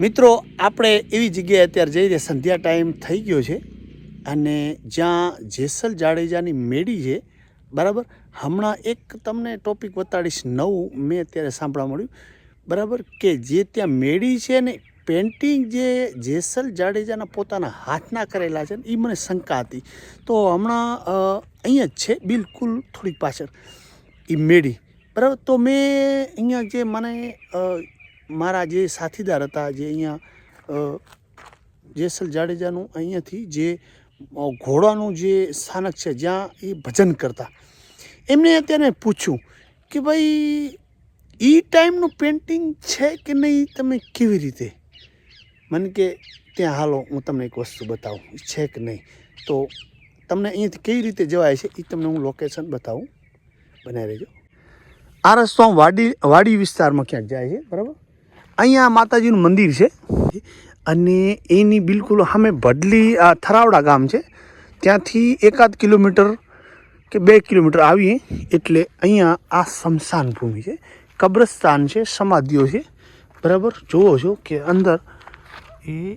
મિત્રો, આપણે એવી જગ્યાએ અત્યારે જઈ રહ્યા, સંધ્યા ટાઈમ થઈ ગયો છે અને જ્યાં જેસલ જાડેજાની મેડી છે, બરાબર? હમણાં એક તમને ટોપિક બતાડીશ, નવું મેં અત્યારે સાંભળવા મળ્યું. બરાબર? કે જે ત્યાં મેડી છે ને પેન્ટિંગ જે જેસલ જાડેજાના પોતાના હાથના કરેલા છે ને એ મને શંકા હતી. તો હમણાં અહીંયા જ છે, બિલકુલ થોડીક પાછળ એ મેળી. બરાબર? તો મેં અહીંયા જે મને મારા જે સાથીદાર હતા, જે અહીંયા જેસલ જાડેજાનું અહીંયાથી જે ઘોડાનું જે સ્થાનક છે, જ્યાં એ ભજન કરતા. એમને અત્યારે પૂછ્યું કે ભાઈ એ ટાઈમનું પેન્ટિંગ છે કે નહીં, તમે કેવી રીતે? મને કે, ત્યાં હાલો, હું તમને એક વસ્તુ બતાવું છે કે નહીં? તો તમને અહીંયાથી કેવી રીતે જવાય છે એ તમને હું લોકેશન બતાવું. બનાવી રહેજો આ રસ્તો વાડી વાડી વિસ્તારમાં ક્યાંક જાય છે, બરાબર? અહીંયા માતાજીનું મંદિર છે. અને એની બિલકુલ સામે ભડલી, આ થરાવડા ગામ છે. ત્યાંથી એકાદ કિલોમીટર કે બે કિલોમીટર આવીએ એટલે અહીંયા આ શમશાન ભૂમિ છે. કબ્રસ્તાન છે, સમાધિઓ છે. બરાબર? જુઓ છો કે અંદર એ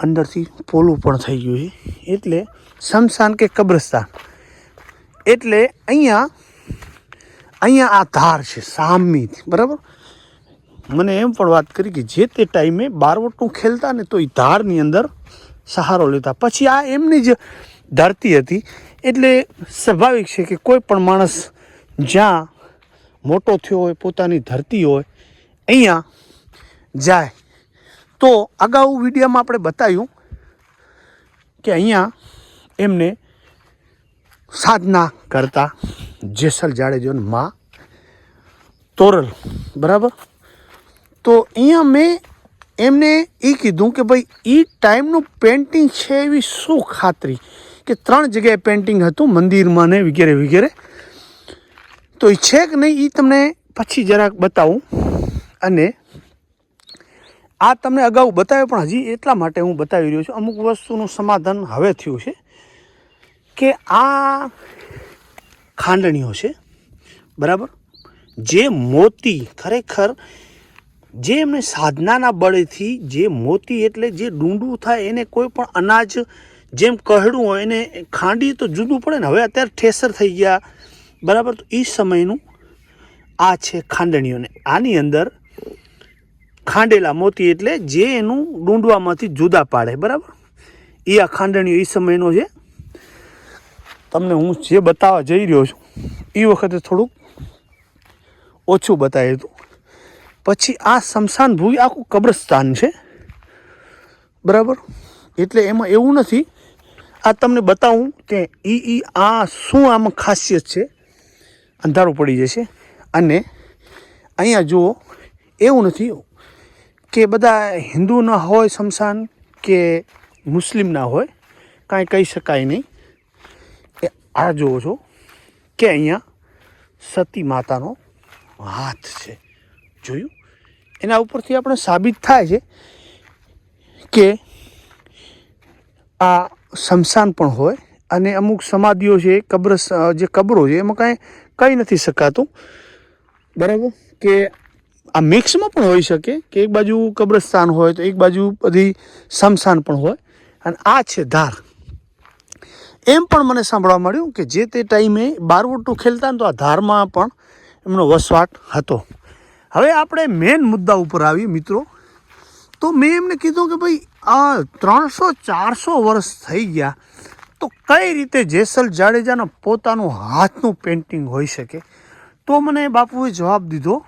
અંદરથી પોલું પણ થઈ ગયું છે. એટલે શમશાન કે કબ્રસ્તાન. એટલે અહીંયા અહીંયા આ ધાર છે, સામીથી. બરાબર? મને એમ પણ વાત કરી કે જે તે ટાઈમે બારવટનું ખેલતા ને તો એ ધારની અંદર સહારો લેતા. પછી આ એમની જ ધરતી હતી. એટલે સ્વાભાવિક છે કે કોઈ પણ માણસ જ્યાં મોટો થયો હોય, પોતાની ધરતી હોય, અહીંયા જાય. તો અગાઉ વિડીયોમાં આપણે બતાવ્યું કે અહીંયા એમને સાધના કરતા જેસલ જાડેજો મા તોરલ. બરાબર? તો અહીંયા મેં એમને એ કીધું કે ભાઈ એ ટાઈમનું પેન્ટિંગ છે એવી શું ખાતરી? કે ત્રણ જગ્યાએ પેન્ટિંગ હતું, મંદિરમાં ને વગેરે વગેરે. તો એ છે કે નહીં એ તમને પછી જરાક બતાવું. અને આ તમને અગાઉ બતાવ્યો, પણ હજી એટલા માટે હું બતાવી રહ્યો છું. અમુક વસ્તુનું સમાધાન હવે થયું છે કે આ ખાંડણીઓ છે, બરાબર? જે મોતી ખરેખર જે એમને સાધનાના બળેથી જે મોતી એટલે જે ડુંડું થાય એને કોઈ પણ અનાજ જેમ કહડું હોય એને ખાંડી તો જુદું પડે ને. હવે અત્યારે ઠેસર થઈ ગયા. બરાબર? તો એ સમયનું આ છે ખાંડણીઓને આની અંદર ખાંડેલા મોતી એટલે જે એનું ડુંડવામાંથી જુદા પાડે. બરાબર? એ આ ખાંડણીઓ એ સમયનો છે. તમને હું જે બતાવવા જઈ રહ્યો છું એ વખતે થોડુંક ઓછું બતાવ્યું હતું પછી આ સ્મશાન ભૂમિ આખું કબ્રસ્તાન છે. બરાબર? એટલે એમાં એવું નથી. આ તમને બતાવું કે એ ઈ આ શું આમાં ખાસિયત છે. અંધારું પડી જશે. અને અહીંયા જુઓ, એવું નથી કે બધા હિન્દુના હોય સ્મશાન કે મુસ્લિમ ના હોય. કાંઈ કહી શકાય નહીં. એ આ જુઓ છો કે અહીંયા સતી માતાનો હાથ છે. જોયું? એના ઉપરથી આપણે સાબિત થાય છે કે આ શમશાન પણ હોય અને અમુક સમાધિઓ છે, કબ્ર જે કબરો છે, એમાં કાંઈ કહી નથી શકાતું. બરાબર? કે આ મિક્સમાં પણ હોઈ શકે કે એક બાજુ કબ્રસ્તાન હોય તો એક બાજુ બધી શમશાન પણ હોય. અને આ છે ધાર. એમ પણ મને સાંભળવા મળ્યું કે જે તે ટાઈમે બારવટું ખેલતા ને તો આ ધારમાં પણ એમનો વસવાટ હતો. હવે આપણે મેઇન મુદ્દા ઉપર આવીએ મિત્રો. તો મેં એમને કીધું કે ભાઈ, આ ત્રણસો, ચારસો વર્ષ થઈ ગયા, તો કઈ રીતે જેસલ જાડેજાના પોતાનું હાથનું પેન્ટિંગ હોઈ શકે? તો મને બાપુએ જવાબ દીધો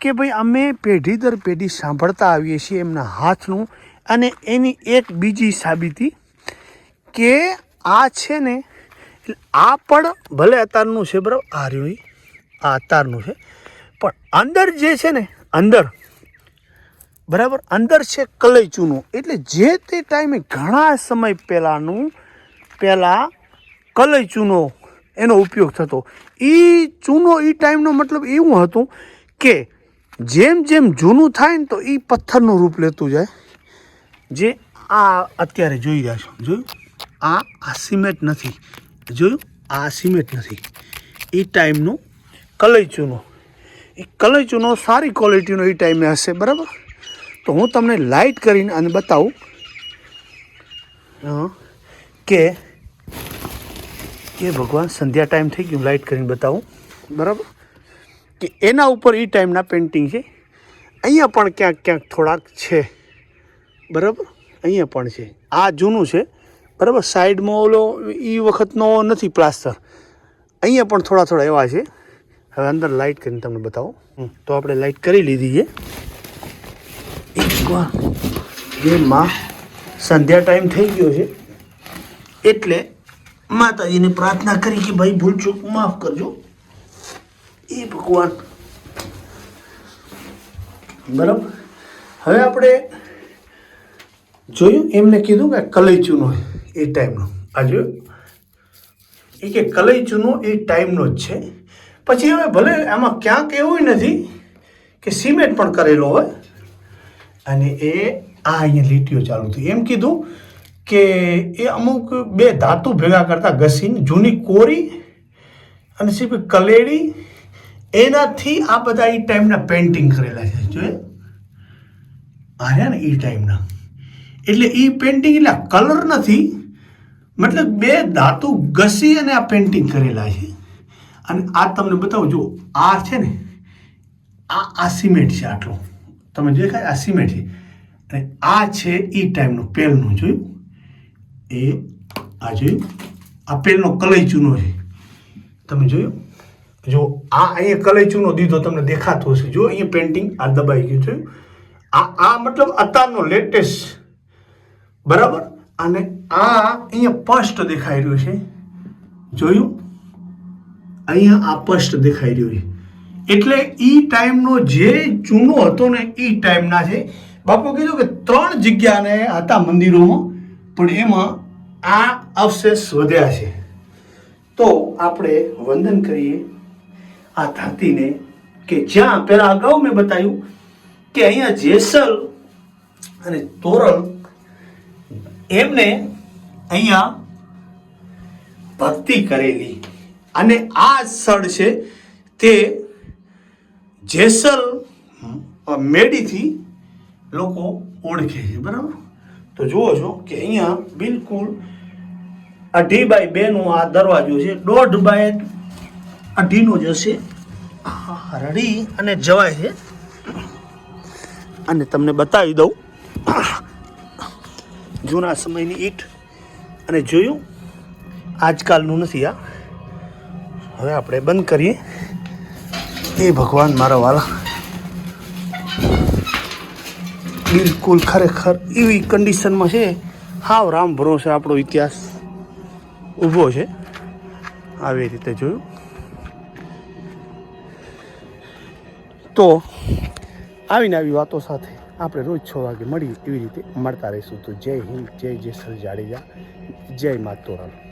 કે ભાઈ, અમે પેઢી દર પેઢી સાંભળતા આવીએ છીએ એમના હાથનું અને એની એક બીજી સાબિતી કે આ છે ને, આ પણ ભલે અતારનું છે બરાબર? આ રહ્યું, આ અતારનું છે. પણ અંદર જે છે ને, અંદર, બરાબર? અંદર છે કલઈ ચૂનો. એટલે જે તે ટાઈમે ઘણા સમય પહેલાંનું, પહેલાં કલઈ ચૂનો એનો ઉપયોગ થતો. એ ચૂનો એ ટાઈમનો મતલબ એવું હતું કે જેમ જેમ જૂનું થાય ને તો એ પથ્થરનું રૂપ લેતું જાય. જે આ અત્યારે જોઈ રહ્યા છો. જોયું? આ આ સિમેન્ટ નથી. જોયું? આ સિમેન્ટ નથી. એ ટાઈમનું કલઈ ચૂનો. એ કલઈ ચૂનો સારી ક્વોલિટીનો એ ટાઈમે હશે, બરાબર? તો હું તમને લાઇટ કરીને અને બતાવું કે એ ભગવાન સંધ્યા ટાઈમ થઈ ગયું લાઇટ કરીને બતાવું, બરાબર? કે એના ઉપર એ ટાઈમના પેઇન્ટિંગ છે. અહીંયા પણ ક્યાંક ક્યાંક થોડાક છે, બરાબર? અહીંયા પણ છે. આ જૂનું છે, બરાબર? સાઈડમાં ઓલો એ વખતનો નથી પ્લાસ્ટર અહીંયા પણ થોડા થોડા એવા છે. હવે અંદર લાઇટ કરીને તમને બતાવો. તો આપણે લાઇટ કરી લીધી છે. એકવાર એમાં સંધ્યા ટાઈમ થઈ ગયો છે. એટલે માતાજીને પ્રાર્થના કરી કે ભાઈ ભૂલ ચૂક માફ કરજો. એ ભગવાન. બરાબર? હવે આપણે જોયું એમને કીધું કે કલઈ ચૂનો એ ટાઈમનો આ જોયું? એ કે કલઈ ચૂનો એ ટાઈમનો જ છે. પછી હવે ભલે આમાં ક્યાંક એવું નથી કે સિમેન્ટ પણ કરેલો હોય. અને એ આ અહીંયા લીટીઓ ચાલુ થઈ. એમ કીધું કે એ અમુક બે ધાતુ ભેગા કરતા ઘસીને જૂની કોરી અને સિર્ફ કલેડી, એનાથી આ બધા એ ટાઈમના પેઇન્ટિંગ કરેલા છે. જોઈએ આર્યા ને એ ટાઈમના. એટલે એ પેઇન્ટિંગ એટલે કલર નથી, મતલબ બે ધાતુ ઘસી અને આ પેઇન્ટિંગ કરેલા છે. અને આ તમને બતાવું જો આ છે ને, આ આ સિમેન્ટ છે આટલું. તમે દેખાય? આ સિમેન્ટ છે. અને આ છે એ ટાઈમનું પેલનું, જોયું? એ આ જોયું? આ પેલનો કલઈ ચૂનો છે. તમે જોયું? જો, આ અહીંયા કલઈ ચૂનો દીધો તમને દેખાતો હશે. જો, અહીંયા પેન્ટિંગ આ દબાઈ ગયું, જોયું? આ આ મતલબ અત્યારનો લેટેસ્ટ. બરાબર? અને આ અહીંયા સ્પષ્ટ દેખાઈ રહ્યું છે. જોયું? અહીંયા અપષ્ટ દેખાઈ રહ્યું છે. એટલે ઈ ટાઈમનો જે ચૂનો હતો ને ઈ ટાઈમના છે. બાપુ કીધું કે ત્રણ જગ્યાને હતા મંદિરોમાં, પણ એમાં આ અવશેષ વધ્યા છે. તો આપણે વંદન કરીએ આ ધરતીને કે જ્યાં પહેલા અગાઉ મેં બતાવ્યું કે અહીંયા જેસલ અને તોરણ એમને અહીંયા ભક્તિ કરેલી. અને આ સ્થળ છે તે જેસલ મેડીથી લોકો ઓળખે છે, બરાબર? તો જુઓ છો કે અહીંયા બિલકુલ અઢી બાય બેનો આ દરવાજો છે, દોઢ બાય અઢીનો જ હશે. રડી અને જવાય છે. અને તમને બતાવી દઉં, જૂના સમયની ઈંટ. અને જોયું? આજકાલનું નથી આ. હવે આપણે બંધ કરીએ. એ ભગવાન મારા વાલા. બિલકુલ ખરેખર એવી કન્ડિશનમાં છે. હાવ રામ ભરોસે આપણો ઇતિહાસ. ઊભો છે. આવી રીતે જોયું. તો આવીને આવી વાતો સાથે આપણે રોજ છ વાગે મળીએ એવી રીતે મળતા રહીશું. તો જય હિન્દ, જય જેસલ જાડેજા, જય મા તોરલ.